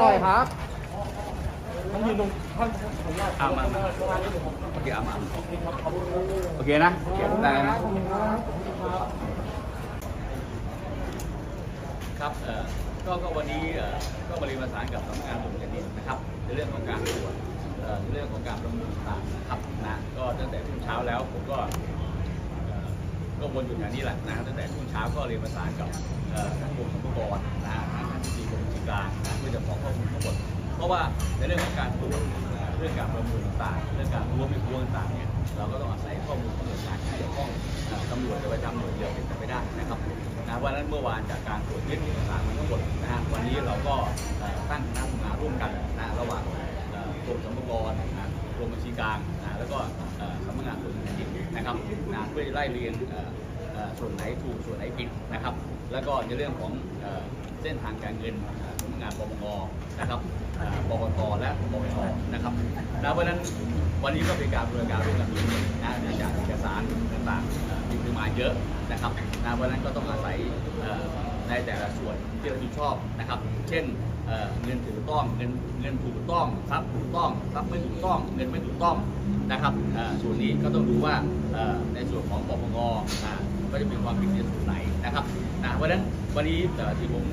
หน่อยครับต้องยืนตรงท่านอ่ามามาโอเคเอามาโอเคนะโอเคได้นะครับเอ่อก็ก็วันนี้เอ่อก็บริวารสารกับสำนักงานตรวจแผ่นดินนะครับในเรื่องของการตรวจเอ่อในเรื่องของการประมินต่างนะครับนะก็ตั้งแต่ช่วงเช้าแล้วผมก็ก็วนอยู่อย่างนี้แหละนะตั้งแต่ช่วงเช้าก็เรียนประสานกับเอ่อทางกรมสรรพากรนะ กลางนะเพื่อจะขอข้อมูลทั้งหมด เพราะว่าในเรื่องของการตรวจเรื่องการประเมินต่างๆ เรื่องการรวมไม่รวมต่างๆเนี่ยเราก็ต้องอาศัยข้อมูลของหน่วยงานที่เกี่ยวข้องตำรวจจะไปทำหน่วยเดียวเป็นไปไม่ได้นะครับนะวันนั้นเมื่อวานจากการตรวจยึดเอกสารมาทั้งหมดนะฮะวันนี้เราก็ตั้งคณะทำงานร่วมกันนะระหว่างกรมสรรพากรกรมบัญชีกลางนะแล้วก็สำนักงานตรวจแผ่นดินนะครับนะเพื่อไล่เรียงส่วนไหนถูกส่วนไหนผิดนะครับ แล้วก็ในเรื่องของเส้นทางการเงิน งานปปงนะครับเอ่อปปทและปปชนะครับนะเพราะฉะนั้นวันนี้ก็เป็นการบริการร่วมกันนะเนื่องจากเอกสารต่างๆเอ่อมีปริมาณเยอะนะครับนะเพราะฉะนั้นก็ต้องอาศัยเอ่อในแต่ละส่วนที่เราผิดชอบนะครับ เช่นเอ่อเงินถูกต้องเงินเงินถูกต้องทรัพย์ถูกต้องทรัพย์ไม่ถูกต้อง เงินไม่ถูกต้องนะครับเอ่อส่วนนี้ก็ต้องดูว่าเอ่อในส่วนของปปงอ่าก็จะมีความผิดในะครับนะเพราะฉะนั้นวันนี้ที่ผม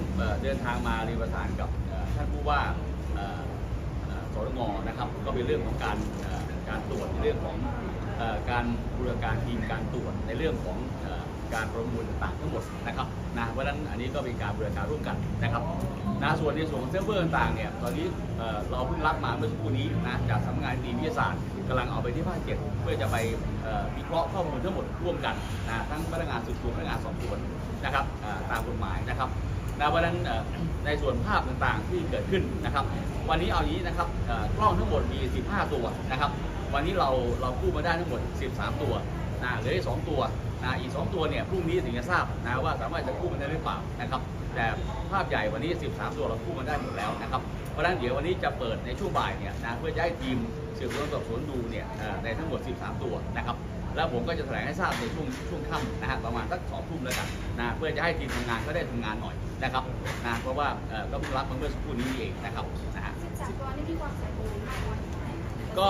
เดินทางมาเรียนประสานกับท่านผู้ว่าสรงนะครับก็เป็นเรื่องของการการตรวจในเรื่องของการบูรณาการทีมการตรวจในเรื่องของ การประมวลต่างๆทั้งหมดนะครับนะเพราะฉะนั้นอันนี้ก็เป็นการบรณาการร่วมกันนะครับนะส่วนในส่วนของเซิร์ฟเวอร์ต่างๆเนี่ยตอนนี้เราเพิ่งรับมาเมื่อสักครู่นี้นะจากสำนักงานนิติวิทยาศาสตร์กำลังเอาไปที่ภาคเจ็ดเพื่อจะไปวิเคราะห์ข้อมูลทั้งหมดร่วมกันนะทั้งพนักงานสืบสวนพนักงานสอบสวนนะครับตามกฎหมายนะครับนะเพราะนั้นในส่วนภาพต่างๆที่เกิดขึ้นนะครับ วันนี้เอาอย่างนี้นะครับกล้องทั้งหมดมี 15 ตัวนะครับ วันนี้เราเรากู้มาได้ทั้งหมด 13 ตัว นะเหลืออีก2ตัวนะอีก2ตัวเนี่ยพรุ่งนี้ถึงจะทราบนะว่าสามารถจะกู้มันได้หรือเปล่านะครับ แต่ภาพใหญ่วันนี้ 13 ตัวเรากู้มาได้หมดแล้วนะครับเพราะฉะนั้นเดี๋ยววันนี้จะเปิดในช่วงบ่ายเนี่ยนะเพื่อจะให้ทีมสืบสวนสอบสวนดูเนี่ยในทั้งหมด 13 ตัวนะครับแล้วผมก็จะแถลงให้ทราบในช่วงช่วงค่ำนะฮะประมาณสักสองทุ่มแล้วกันนะเพื่อจะให้ทีมทำงานก็ได้ทำงานหน่อยนะครับนะเพราะว่าเอ่อก็เพิ่งรับมาเมื่อสักครู่นี้เองนะครับนะฮะ13ตัวนี่มีความสมบูรณ์มาก ก็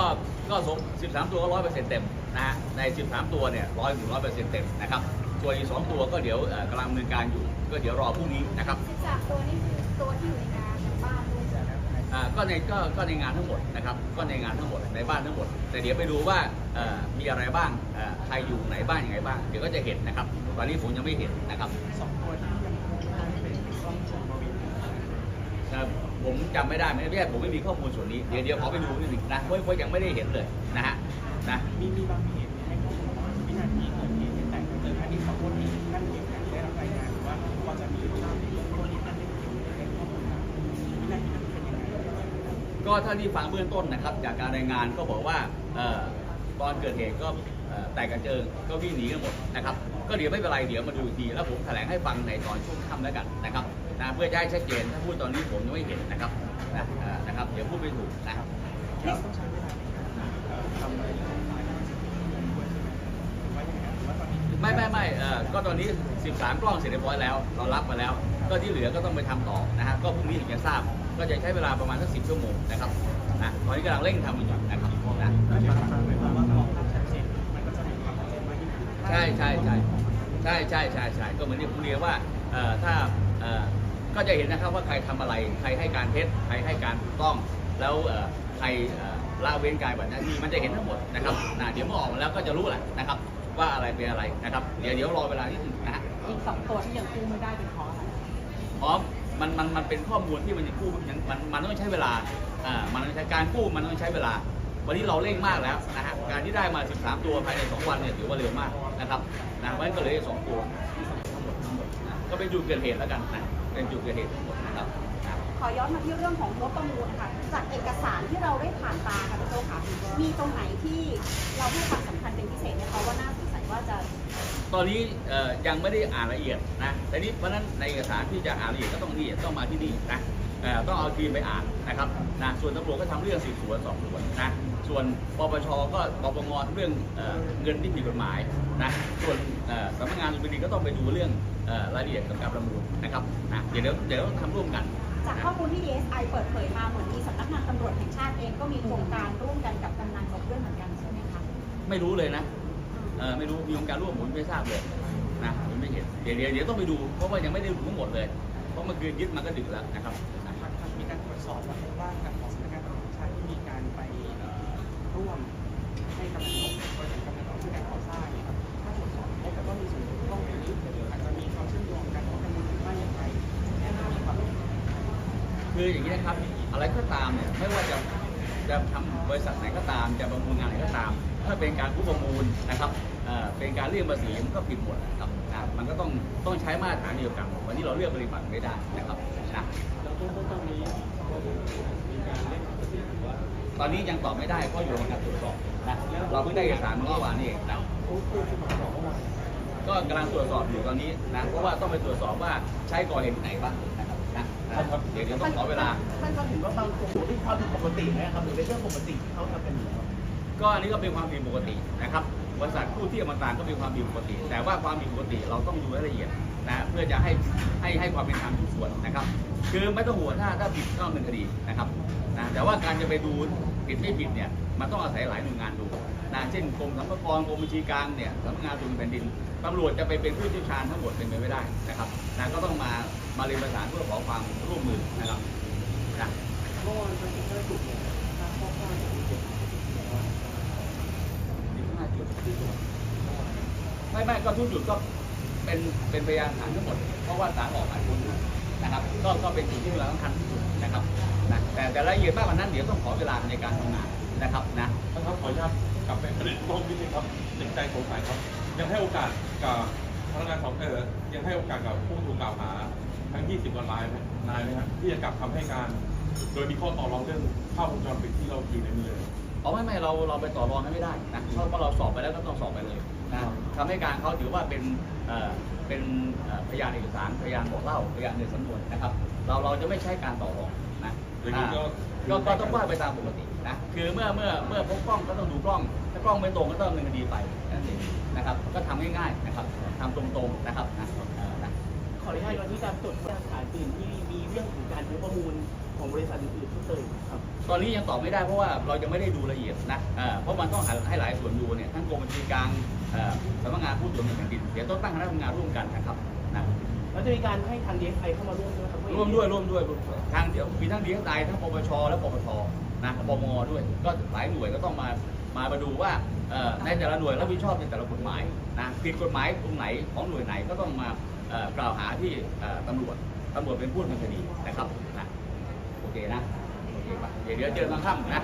ก็สม13 ตัวก็ร้อยเปอร์เซ็นต์เต็มนะฮะใน 13 ตัวเนี่ยร้อยถึงร้อยเปอร์เซ็นต์เต็มนะครับส่วนอีก2ตัวก็เดี๋ยวเอ่อกำลังดำเนินการอยู่ ก็เดี๋ยวรอพรุ่งนี้นะครับ13ตัวนี่คือตัวที่อยู่ในงานบ้านด้วยใช่ไหมคะอ่าก็ในก็ก็ในงานทั้งหมดนะครับก็ในงานทั้งหมดในบ้านทั้งหมด แต่เดี๋ยวไปดูว่าเอ่อมีอะไรบ้างเอ่อใครอยู่ไหนบ้างยังไงบ้างเดี๋ยวก็จะเห็นนะครับ ตอนนี้ผมยังไม่เห็นนะครับสองตัวที่ยังคงไม่ได้เป็นกล้องของมาวินครับ ผมจำไม่ได้ไม่ได้ผมไม่มีข้อมูลส่วนนี้เดี๋ยวเดี๋ยวขอไปดูนิดหนึ่งนะเพราะเพราะยังไม่ได้เห็นเลยนะฮะนะมีมีบางเหตุให้ข้อมูลว่าวินาทีเกิดเหตุเนี่แต่เกิดอันนี้ขอโทษที่ท่านเก็บได้รับรายงานหรือว่าพอจะมีภาพในเรื่องต้นที่ท่านได้เก็บให้ข้อมูลมาวินาทีนั้นเป็นยังไงก็เท่าที่ฟังเบื้องต้นนะครับ จากการรายงานก็บอกว่าเอ่อตอนเกิดเหตุก็แตกกระเจิงก็วิ่งหนีกันหมดนะครับก็เดี๋ยวไม่เป็นไรเดี๋ยวมาดูทีแล้วผมแถลงให้ฟังในตอนช่วงค่ำแล้วกันนะครับ นะเพื่อจะให้ชัดเจนถ้าพูดตอนนี้ผมยังไม่เห็นนะครับนะเอ่อนะครับเดี๋ยวพูดไม่ถูกนะครับเราต้องใช้เวลาในการเอ่อทำในเรื่องของการสืบสวนด้วยใช่ไหมหรือว่าอย่างไรหรือว่าตอนนี้ไม่ไม่ไม่เอ่อก็ตอนนี้ 13 กล้องเสร็จเรียบร้อยแล้ว เรารับมาแล้ว ก็ที่เหลือก็ต้องไปทำต่อนะฮะก็พรุ่งนี้ถึงจะทราบ ก็จะใช้เวลาประมาณสักสิชั่วโมงนะครับนะตอนนี้กำลังเร่งทำอยู่นะครับนะนั่นหมายความว่าว่ามองภาพชัดเจนมันก็จะมีความชัดเจนมากยิ่งขึ้นใช่ใช่ใช่ใช่ใช่ใช่ใช่ก็เหมือนที่ผมเรียนว่าเอ่อถ้าเอ่อ ก็จะเห็นนะครับว่าใครทำอะไร ใครให้การเท็จ ใครให้การถูกต้อง แล้วเอ่อใครเอ่อละเว้นการปฏิบัติหน้าที่มันจะเห็นทั้งหมดนะครับนะเดี๋ยวเมื่อออกมาแล้วก็จะรู้แหละนะครับ ว่าอะไรเป็นอะไรนะครับ เดี๋ยวเดี๋ยวรอเวลานิดนึงนะฮะอีกสองตัวที่ยังกู้ไม่ได้เป็นเพราะอะไรเพราะมันมันมันเป็นข้อมูลที่มันยังกู้ยังมันมันต้องใช้เวลาอ่ามันต้องใช้การกู้มันต้องใช้เวลา วันนี้เราเร่งมากแล้วนะฮะการที่ได้มา 13 ตัวภายใน 2 วันเนี่ยถือว่าเร็วมากนะครับนะเพราะฉะนั้นก็เหลยสองตัวทั้งหมดทั้งหมดนะก็เป็นจุดเกิดเหตุแล้วกันนะ เป็นจุดเกิดเหตุทั้งหมดนะครับนะขอย้อนมาที่เรื่องของงบประมูลค่ะ จากเอกสารที่เราได้ผ่านตาค่ะพี่โจค่ะ มีตรงไหนที่เราให้ความสำคัญเป็นพิเศษไหมคะว่าน่าสงสัยว่าจะตอนนี้เอ่อยังไม่ได้อ่านละเอียดนะแต่นี้เพราะฉะนั้นในเอกสารที่จะอ่านละเอียดก็ต้องนี่ต้องมาที่นี่นะเอ่อ ต้องเอาทีมไปอ่านนะครับนะส่วนตำรวจก็ทำเรื่องสืบสวนสอบสวนนะส่วนปปชก็ปปงเรื่องเอ่อเงินที่ผิดกฎหมายนะส่วนเอ่อสำนักงานดุลพินิจก็ต้องไปดูเรื่องเอ่อรายละเอียดของการประมูลนะครับนะเดี๋ยวเดี๋ยวเดี๋ยวทำร่วมกันจากข้อมูลที่ DSI เปิดเผยมาเหมือนมีสำนักงานตำรวจแห่งชาติเองก็มีโครงการร่วมกันกับกำนันนกด้วยเหมือนกันใช่ไหมคะไม่รู้เลยนะเออไม่รู้มีองค์การร่วมผมไม่ทราบเลยนะผมไม่เห็นเดี๋ยวเดี๋ยวเดี๋ยวต้องไปดูเพราะว่ายังไม่ได้ดูทั้งหมดเลย เพราะเมื่อคืนยึดมาก็ดึกแล้วนะครับ สอบว่าว่าการของสำนักงานตำรวจแห่งชาติที่มีการไปเอ่อร่วมให้กำลังนกโปรเจกต์กำลังนกที่การก่อสร้างเนี่ยครับถ้าตรวจสอบพบแล้วว่ามีส่วนเกี่ยวข้องหรืออาจจะมีความเชื่อมโยงกันว่าเป็นมูลหรือไม่อย่างไรแน่นอนมีความผิดคืออย่างนี้นะครับอะไรก็ตามเนี่ยไม่ว่าจะจะทำบริษัทไหนก็ตาม จะประมูลงานไหนก็ตาม ถ้าเป็นการผู้ประมูลนะครับเอ่อเป็นการเรียกภาษีมันก็ผิดหมดนะครับนะมันก็ต้องต้องใช้มาตรฐานเดียวกันวันนี้เราเลือกปฏิบัติไม่ได้นะครับนะต อนนี้ยังตอบไม่ได้เพราะอยู่ในการตรวจสอบนะเราเพิ่งได้เอกสารเมื่อวานนี้เองนะก็กำลังตรวจสอบอยู่ตอนนี้นะเพราะว่าต้องไปตรวจสอบว่าใช้ก่อเหตุที่ไหนบ้างนะครับนะนะเดี๋ยวเดี๋ยวต้องขอเวลาท่านก็เห็นว่าบางกลุ่มที่ความผิดปกตินะครับหรือเป็นเรื่องปกติที่เขาทำกันอยู่ครับก็อันนี้ก็เป็นความผิดปกตินะครับบริษัทผู้ที่เอามาต่างก็เป็นความผิดปกติ แต่ว่าความผิดปกติเราต้องดูรายละเอียด นะเพื่อจะให้ให้ให้ความเป็นธรรมทุกส่วนนะครับ คือไม่ต้องห่วงถ้าถ้าผิดก็ดำเนินคดีนะครับนะแต่ว่าการจะไปดูผิดไม่ผิดเนี่ยมันต้องอาศัยหลายหน่วยงานดูนะเช่นกรมสรรพากรกรมบัญชีกลางเนี่ยสำนักงานตรวจเงินแผ่นดินตำรวจจะไปเป็นผู้เชี่ยวชาญทั้งหมดเป็นไปไม่ได้นะครับนะก็ต้องมามาเรียนประสานเพื่อขอความร่วมมือนะครับนะเมื่อวานทางที่ได้จุดเนี่ยทางข้อความที่เจ็ดไม่ไม่ก็ทุกจุดก็ เป็นเป็นพยานฐานทั้งหมด เพราะว่าศาลออกหมายค้นนะครับ ก็ก็เป็นสิ่งที่เราต้องทำที่สุดนะครับนะแต่แต่รายละเอียดมากกว่านั้นเดี๋ยวต้องขอเวลาในการทำงานนะครับนะท่านครับขออนุญาตกลับไปประเด็นต้นนิดนึงครับติดใจสงสัยครับ ยังให้โอกาสกับพนักงานสอบเออยังให้โอกาสกับผู้ถูกกล่าวหาทั้ง 20กว่ารายไหมนายไหมครับที่จะกลับคำให้การ โดยมีข้อต่อรองเรื่องภาพวงจรปิดที่เราอยู่ในมือเอาไม่ไม่เราเราไปต่อรองกันไม่ได้นะเพราะว่าเราสอบไปแล้วก็ต้องสอบไปเลย นะทำให้การเขาถือว่าเป็นเอ่อเป็นเอ่อพยานเอกสารพยานบอกเล่าพยานในสำนวนนะครับ เราเราจะไม่ใช้การต่อรองนะอย่างนี้ก็ก็ก็ต้องว่าไปตามปกตินะคือเมื่อเมื่อเมื่อพบกล้องก็ต้องดูกล้อง ถ้ากล้องไม่ตรงก็ต้องดำเนินคดีไปนั่นเองนะครับ ก็ทำง่ายๆนะครับทำตรงๆนะครับนะเอ่อนะขออนุญาตวันนี้การตรวจพยานหลักฐานอื่นที่มีเรื่องของการซื้อประมูลของบริษัทอื่นๆเพิ่มเติมครับตอนนี้ยังตอบไม่ได้เพราะว่าเรายังไม่ได้ดูละเอียดนะเอ่อเพราะมันต้องให้หลายส่วนดูเนี่ยทั้งกรมบัญชีกลางเอ่อสำนักงานผู้ตรวจเงินแผ่นดินเดี๋ยวต้องตั้งคณะทำงานร่วมกันนะครับนะแล้วจะมีการให้ทาง DSI เข้ามาร่วมด้วยครับร่วมด้วยร่วมด้วยทางเดี๋ยวมีทั้งดีเอสไอทั้งปปชและปปทนะปมด้วย ก็หลายหน่วยก็ต้องมามามาดูว่าเอ่อในแต่ละหน่วยรับผิดชอบในแต่ละกฎหมายนะผิดกฎหมายตรงไหนของหน่วยไหนก็ต้องมาเอ่อกล่าวหาที่เอ่อตำรวจตำรวจเป็นผู้ดำเนินคดีนะครับนะโอเคนะโอเคป่ะเดี๋ยวเดี๋ยวเจอตอนค่ำนะ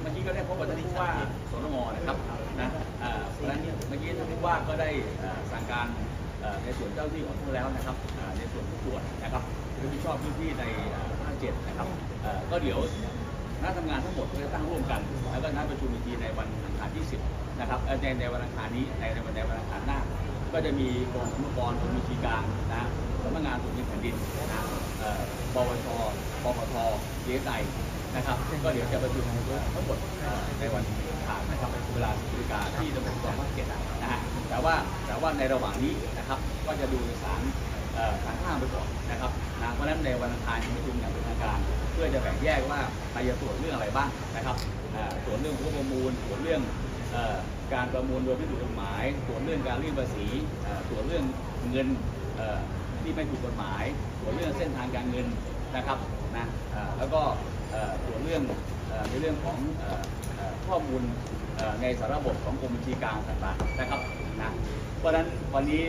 เมื่อกี้ก็ได้พบกับท่านผู้ว่าสนม ว่าก็ได้สั่งการในส่วนเจ้าที่ของท่านแล้วนะครับในส่วนผู้ตรวจนะครับรับผิดชอบพื้นที่ในภาคเจ็ดนะครับก็เดี๋ยวคณะทำงานทั้งหมดก็จะตั้งร่วมกัน แล้วก็นัดประชุมอีกทีในวันอังคารที่ 10 นะครับเอ่อในในวันอังคารนี้ในในวันในวันอังคารหน้า ก็จะมีกรมสรรพากรกรมบัญชีกางนะสำนักงานตรวจเงินแผ่นดินนะเอ่อปวชปปทเอสไอ นะครับก็เดี๋ยวจะประชุมทั้งหมดในวันอังคารนะครับเวลาสิบนาฬิกาที่ตำรวจสองภาคเจ็ดนะฮะแต่ว่าแต่ว่าในระหว่างนี้นะครับก็จะดูสารเอ่อฐานข้ามไปก่อนนะครับนะเพราะฉะนั้นในวันอังคารจะประชุมอย่างเป็นทางการ เพื่อจะแบ่งแยกว่าใครจะตรวจเรื่องอะไรบ้างนะครับตรวจเรื่องผู้ประมูลตรวจเรื่องการประมูลโดยไม่ถูกกฎหมายตรวจเรื่องการเรียกภาษีตรวจเรื่องเงินที่ไม่ถูกกฎหมายตรวจเรื่องเส้นทางการเงินนะครับนะแล้วก็ ตรวจเรื่องอในเรื่องของออข้อมูลในสารระบบของกรมบัญชีกลางต่างๆนะครับนะเพราะฉะนั้นวันนี้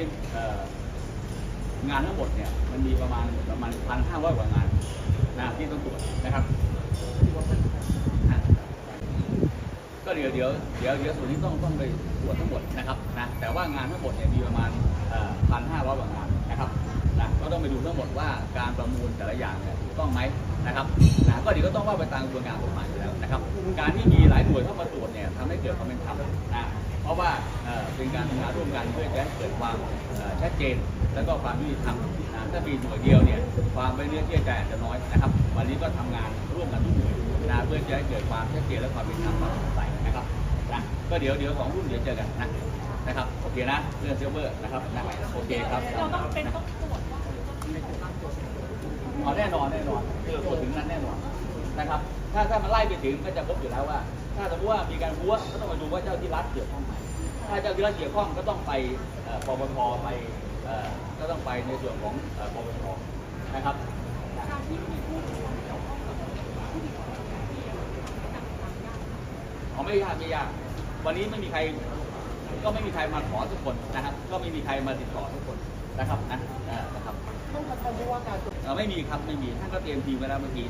งานทั้งหมดเนี่ยมันมีประมาณประมาณพันห้าร้อยกว่างานนะที่ต้องตรวจนะครับอะก็เดี๋ยวเดี๋ยวเดี๋ยวเดี๋ยวส่วนนี้ต้องต้องไปตรวจทั้งหมดนะครับนะแต่ว่างานทั้งหมดเนี่ยมีประมาณพันห้าร้อยกว่างาน นะก็ต้องไปดูทั้งหมดว่าการประมูลแต่ละอย่างเนี่ยถูกต้องไหมนะครับนะก็เดี๋ยวก็ต้องว่าไปตามกระบวนการกฎหมายอยู่แล้วนะครับ การที่มีหลายหน่วยเข้ามาตรวจเนี่ยทำให้เกิดความเป็นธรรมนะเพราะว่าเอ่อเป็นการทำงานร่วมกันเพื่อจะให้เกิดความชัดเจน แล้วก็ความยุติธรรมนะถ้ามีหน่วยเดียวเนี่ยความไม่เนื้อเชื่อใจอาจจะน้อยนะครับ วันนี้ก็ทำงานร่วมกันทุกหน่วยนะเพื่อจะให้เกิดความชัดเจนและความเป็นธรรมความโปนะครับนะก็เดี๋ยวเดี๋ยวของรุ่นเดี๋ยวเจอกันนะ นะครับโอเคนะเรื่องเซิร์ฟเวอร์นะครับนะโอเคครับเราต้องเป็นต้องตรวจว่าไอ๋อแน่นอนแน่นอนคือเราตรวจถึงนั้นแน่นอนนะครับ ถ้าถ้ามันไล่ไปถึงก็จะพบอยู่แล้วว่า ถ้าสมมติว่ามีการบัวก็ต้องมาดูว่าเจ้าที่รัฐเกี่ยวข้องไหมถ้าเจ้าที่รัฐเกี่ยวข้องก็ต้องไปเอ่อปปทไปเอ่อก็ต้องไปในส่วนของเอ่อปปทนะครับอ๋อไม่ยากไม่ยากวันนี้ไม่มีใคร ก็ไม่มีใครมาขอทุกคนนะครับ ก็ไม่มีใครมาติดต่อทุกคนนะครับนะเอ่อนะครับต้องทำด้วยว่าการเอ่อไม่มีครับไม่มีท่านก็เตรียมทีมไว้แล้วเมื่อกี้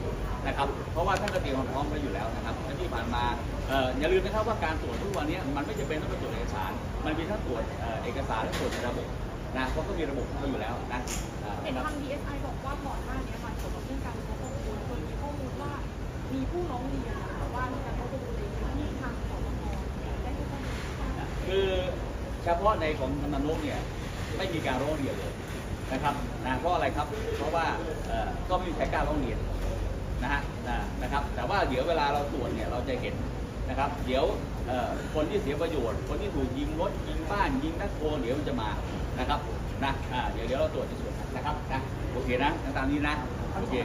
นะครับ เพราะว่าท่านก็เตรียมความพร้อมไว้อยู่แล้วนะครับและที่ผ่านมาเอ่ออย่าลืมนะครับว่าการตรวจทุกวันนี้มันไม่จำเป็นต้องไปตรวจเอกสาร มันมีทั้งตรวจเอ่อเอกสารและตรวจในระบบนะเพราะก็มีระบบของเขาอยู่แล้วนะเอ่อเห็นทาง DSI บอกว่าก่อนหน้านี้ค่ะเกี่ยวกับเรื่องการขอข้อมูลเคยมีข้อมูลว่ามีผู้ร้องเรียน คือเฉพาะในของกำนันนกเนี่ยไม่มีการร้องเรียนเลยนะครับนะเพราะอะไรครับ เพราะว่าก็ไม่มีใครกล้าร้องเรียนนะฮะนะครับ แต่ว่าเดี๋ยวเวลาเราตรวจเนี่ยเราจะเห็นนะครับ เดี๋ยวคนที่เสียประโยชน์ คนที่ถูกยิงรถยิงบ้านยิงนักโทเดี๋ยวมันจะมานะครับนะเดี๋ยวเดี๋ยวเราตรวจในส่วนนะครับนะโอเคนะตามนี้นะโอเค